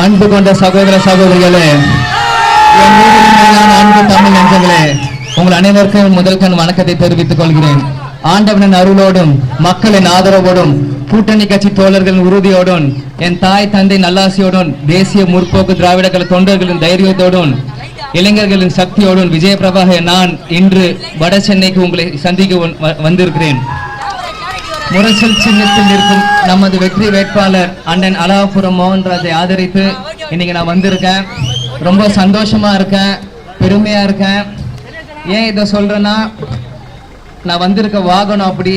அன்பு கொண்ட சகோதர சகோதரிகளே என் மீது அன்பு தமிழ் நெஞ்சங்களே உங்கள் அனைவருக்கும் முதல் கண் வணக்கத்தை தெரிவித்துக் கொள்கிறேன். ஆண்டவனின் அருளோடும் மக்களின் ஆதரவோடும் கூட்டணி கட்சி தோழர்களின் உறுதியோடும் என் தாய் தந்தை நல்லாசியோடும் தேசிய முற்போக்கு திராவிட கழக தொண்டர்களின் தைரியத்தோடும் இளைஞர்களின் சக்தியோடும் விஜயபிரபாக நான் இன்று வட சென்னைக்கு உங்களை சந்திக்க வந்திருக்கிறேன். முரசல் சின்னத்தில் நிற்கும் நமது வெற்றி வேட்பாளர் அண்ணன் அலாபுரம் மோகன்ராஜை ஆதரித்து இன்னைக்கு நான் வந்திருக்கேன். ரொம்ப சந்தோஷமா இருக்கேன். பெருமையா இருக்கேன். ஏன் இதை சொல்றேன்னா நான் வந்திருக்க வாகனம் அப்படி.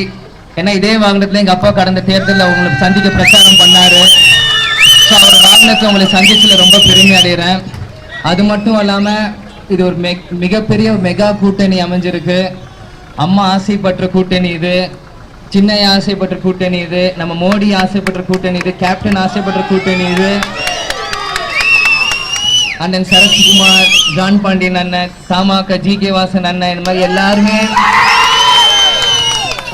ஏன்னா இதே வாகனத்துல எங்க அப்பா கடந்த தேர்தலில் உங்களுக்கு சந்திக்க பிரச்சாரம் பண்ணாரு. ஸோ அவர் வாகனத்தை உங்களை சந்திச்சுல ரொம்ப பெருமை அடைகிறேன். அது மட்டும் இல்லாம இது ஒரு மிகப்பெரிய மெகா கூட்டணி அமைஞ்சிருக்கு. அம்மா ஆசைப்பட்ட கூட்டணி இது. சின்ன ஆசைப்பட்ட கூட்டணி இது நம்ம மோடி ஆசைப்பட்ட கூட்டணி இது கேப்டன் ஆசைப்பட்ட கூட்டணி இது. அண்ணன் சரத்குமார் ஜான் பாண்டியன் அண்ணன் தமாக ஜி கே வாசன் அண்ணன் இந்த மாதிரி எல்லாருமே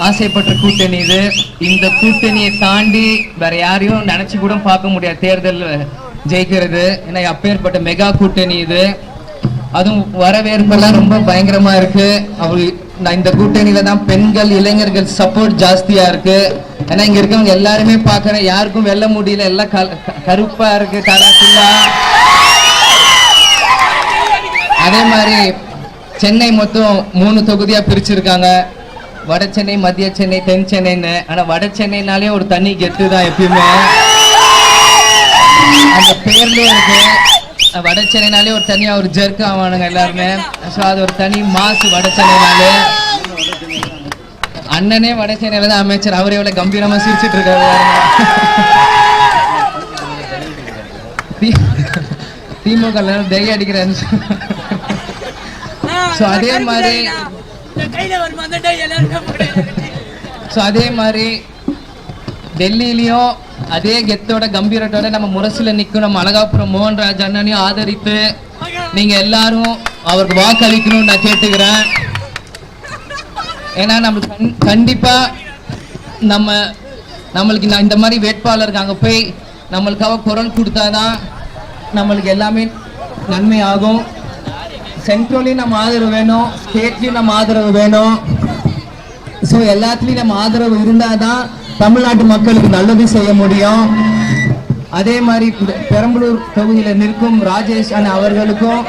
ஆசைப்பட்ட கூட்டணி இது. இந்த கூட்டணியை தாண்டி வேற யாரையும் நினைச்சு கூட பார்க்க முடியாது தேர்தல் ஜெயிக்கிறது. ஏன்னா அப்பேற்பட்ட மெகா கூட்டணி இது. அதுவும் வரவேற்பெல்லாம் ரொம்ப பயங்கரமா இருக்கு. அவரு நான் இந்த கூட்டணியில தான் பெண்கள் இளைஞர்கள் சப்போர்ட் ஜாஸ்தியா இருக்கு. ஏன்னா இங்க இருக்கவங்க எல்லாருமே பாக்குறேன் யாருக்கும் வெல்ல முடியல எல்லாம் க- கருப்பா இருக்கு கலர்ஃபுல்லா அதே மாதிரி சென்னை மொத்தம் மூணு தொகுதியா பிரிச்சிருக்காங்க. வட சென்னை மத்திய சென்னை தென் சென்னைன்னு. ஆனா வட சென்னைனாலே ஒரு தண்ணி கெட்டு தான் எப்பயுமே. அந்த பேர்லயே இருக்கு. வட சென்னைனாலே ஒரு தனியா ஒரு ஜெர்க்கு ஆவானுங்க எல்லாருமே. ஸோ அது ஒரு தனி மாசு வட சென்னைனாலே அண்ணனே வட சென்னையில தான் அமைச்சர். அவர் எவ்வளவு கம்பீரமா சிரிச்சிட்டு இருக்காரு திமுக டெய் அடிக்கிறேன்னு So, அதே மாதிரி-. ஸோ அதே மாதிரி டெல்லியிலையும் அதே கெத்தோட கம்பீரத்தோட நம்ம முரசில் நிற்கும் நம்ம அழகாபுரம் மோகன்ராஜ் அண்ணனையும் ஆதரித்து நீங்கள் எல்லாரும் அவருக்கு வாக்களிக்கணும்னு நான் கேட்டுக்கிறேன். ஏன்னா நம்ம கண்- கண்டிப்பாக நம்ம நம்மளுக்கு நான் இந்த மாதிரி வேட்பாளருக்கு அங்கே போய் நம்மளுக்காக குரல் கொடுத்தாதான் நம்மளுக்கு எல்லாமே நன்மை ஆகும். சென்ட்ரலையும் நம்ம ஆதரவு வேணும் ஸ்டேட்லையும் நம்ம ஆதரவு வேணும். ஸோ எல்லாத்துலேயும் நம்ம ஆதரவு இருந்தால் தான் தமிழ்நாட்டு மக்களுக்கு நல்லது செய்ய முடியும். அதே மாதிரி பெரம்பலூர் தொகுதியில் நிற்கும் ராஜேஷ் அண்ணன் அவர்களுக்கும்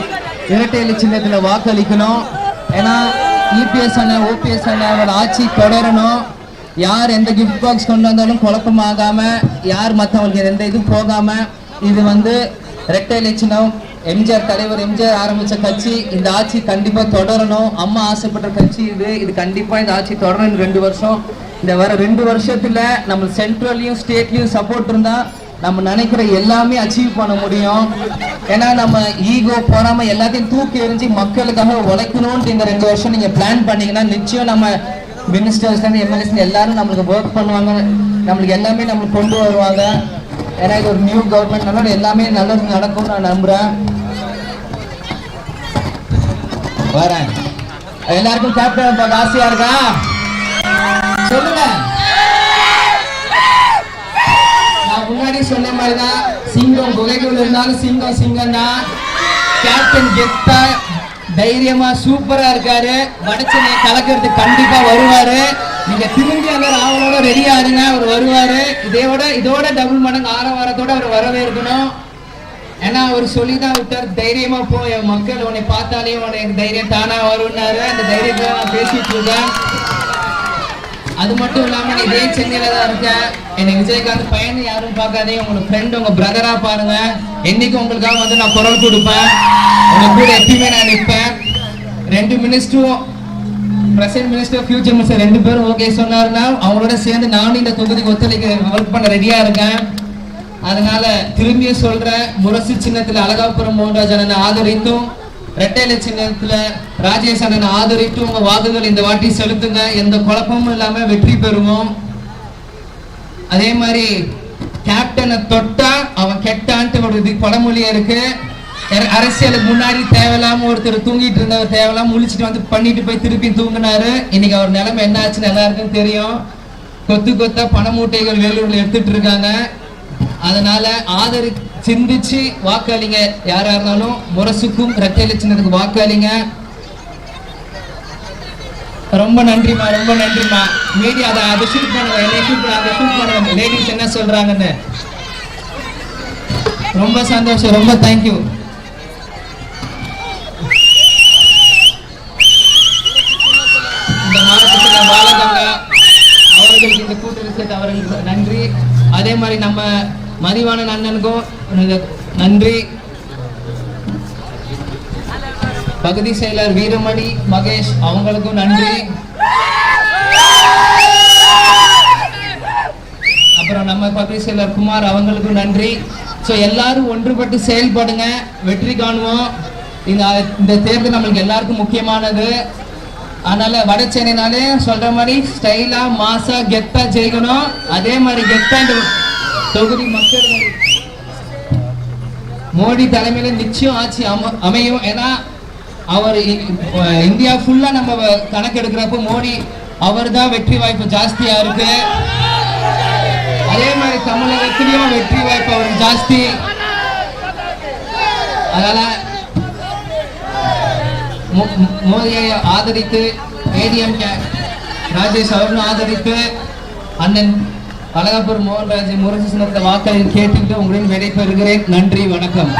இரட்டை இலை சின்னத்தில் வாக்களிக்கணும். ஏன்னா இபிஎஸ் அண்ணன் ஓபிஎஸ் அண்ணன் ஆட்சி தொடரணும். யார் எந்த கிஃப்ட் பாக்ஸ் கொண்டு வந்தாலும் குழப்பமாகாமல் யார் மற்றவங்களுக்கு எந்த இதுவும் போகாமல் இது வந்து இரட்டை இலை சின்னம் எம்ஜிஆர் தலைவர் எம்ஜிஆர் ஆரம்பித்த கட்சி இந்த ஆட்சி கண்டிப்பாக தொடரணும். அம்மா ஆசைப்பட்ட கட்சி இது இது கண்டிப்பாக இந்த ஆட்சி தொடரணும் ரெண்டு வருஷம். இந்த வர ரெண்டு வருஷத்துல நம்ம சென்ட்ரல்லையும் ஸ்டேட்லயும் சப்போர்ட் இருந்தா நம்ம நினைக்கிற எல்லாமே அச்சீவ் பண்ண முடியும். ஏன்னா நம்ம ஈகோ போறாம எல்லாத்தையும் தூக்கி எறிஞ்சு மக்களுக்காக உழைக்கணும்னு இந்த ரெண்டு வருஷம் நீங்க பிளான் பண்ணீங்கன்னா நிச்சயம் நம்ம மினிஸ்டர்ஸ் எம்எல்ஏஸ் எல்லாரும் நம்மளுக்கு ஒர்க் பண்ணுவாங்க. நம்மளுக்கு எல்லாமே நம்மளுக்கு கொண்டு வருவாங்க. ஏன்னா இது ஒரு நியூ கவர்மெண்ட் நல்ல எல்லாமே நல்லது நடக்கும் நான் நம்புறேன். வரேன். எல்லாருக்கும் கேப்டன் ஆசையா இருக்கா? சொல்லுங்க. நான் முன்னாடி சொன்ன மாதிரி தான் சிங்கம் குகைக்குள்ள இருந்தாலும் சிங்கம் சிங்கம் தான் கேப்டன் கெத்தா தைரியமா சூப்பரா இருக்காரு. வடச்சனை கலக்கிறதுக்கு கண்டிப்பா வருவாரு. நீங்க திரும்பி அந்த ராவலோட ரெடி ஆகுங்க அவர் வருவாரு. இதோட இதோட டபுள் மடங்கு ஆரவாரத்தோட அவர் வரவே இருக்கணும் ஏன்னா அவர் சொல்லி தான் விட்டார் தைரியமா போ என் மக்கள் உன்னை பார்த்தாலே உனக்கு தைரியம் தானா வரும்னாரு. அந்த தைரியத்தை நான் பேசிட்டு இருக்கேன். அது மட்டும் இல்லாம நான் இதே சென்னையில தான் இருக்கேன் என்னை விஜயகாந்த் பையனை யாரும் பார்க்காதே உங்க ஃப்ரெண்ட் உங்க பிரதரா பாருங்க. என்னைக்கு உங்களுக்காக வந்து நான் குரல் கொடுப்பேன். உங்க கூட எப்பயுமே நான் நிற்பேன். ரெண்டு மினிஸ்டரும் பிரசன்ட் மினிஸ்டர் ஃபியூச்சர் மினிஸ்டர் ரெண்டு பேரும் ஓகே சொன்னாருன்னா அவங்களோட சேர்ந்து நானும் இந்த தொகுதிக்கு ஒத்துழைக்க ஒர்க் பண்ண ரெடியா இருக்கேன். அதனால திரும்பியும் சொல்றேன் முரசு சின்னத்தில் அழகாபுரம் மோகன்ராஜன் ஆதரித்தும் ஆதரித்தும் ரெட்டையில சின்னத்துல ராஜேஷ் அண்ணனை ஆதரித்து உங்க வாக்குகள் இந்த வாட்டி செலுத்துங்க. எந்த குழப்பமும் இல்லாம வெற்றி பெறுவோம். அதே மாதிரி கேப்டனை தொட்டா அவன் கெட்டான்ட்டு ஒரு இது பழமொழியா இருக்கு. அரசியலுக்கு முன்னாடி தேவையில்லாம ஒருத்தர் தூங்கிட்டு இருந்தவர் தேவையில்லாம முழிச்சிட்டு வந்து பண்ணிட்டு போய் திருப்பி தூங்கினாரு. இன்னைக்கு அவர் நிலைமை என்ன ஆச்சுன்னு எல்லாருக்கும் தெரியும். கொத்து கொத்த பண மூட்டைகள் வேலூர்ல எடுத்துட்டு இருக்காங்க. அதனால ஆதரி சிந்திச்சு வாக்களிங்க. யாரா இருந்தாலும் முரசுக்கும் ரெட்டையில சின்னதுக்கு வாக்களிங்க. ரொம்ப நன்றிமா ரொம்ப நன்றிமா மீடியா அதை அதை ஷூட் பண்ணுங்க. என்னை ஷூட் அதை ஷூட் பண்ணுங்க. லேடிஸ் என்ன சொல்றாங்கன்னு. ரொம்ப சந்தோஷம் ரொம்ப தேங்க்யூ இந்த மாவட்டத்தில் பாலகங்கா அவர்களுக்கு இந்த கூட்டத்தில் அவர்களுக்கு நன்றி. அதே மாதிரி நம்ம மதிவான அண்ணனுக்கும் நன்றி. பகுதி செயலர் வீரமணி மகேஷ் அவங்களுக்கும் நன்றி. அப்புறம் நம்ம பகுதி செயலர் குமார் அவங்களுக்கும் நன்றி. ஸோ எல்லாரும் ஒன்றுபட்டு செயல்படுங்க வெற்றி காணுவோம். இந்த இந்த தேர்தல் நம்மளுக்கு எல்லாருக்கும் முக்கியமானது. அதனால வட சென்னைனாலே சொல்ற மாதிரி ஸ்டைலா மாசா கெத்தா ஜெயிக்கணும். அதே மாதிரி கெத்தா தொகுதி மக்கள் மோடி தலைமையில நிச்சயம் ஆட்சி அம- அமையும். ஏன்னா அவர் இந்தியா ஃபுல்லா நம்ம கணக்கெடுக்கிறப்போ மோடி அவர் தான் வெற்றி வாய்ப்பு ஜாஸ்தியா இருக்கு. அதே மாதிரி தமிழகத்திலையும் வெற்றி வாய்ப்பு அவருக்கு ஜாஸ்தி. அதனால மோ- மோடியை ஆதரித்து ஏடிஎம் ராஜேஷ் அவர்களும் ஆதரித்து அண்ணன் அழகாப்பூர் மோகன்ராஜ் முரசு சின்னத்தை வாக்களில் கேட்டுக்கிட்டு உங்களிடம் விடைபெறுகிறேன். நன்றி வணக்கம்.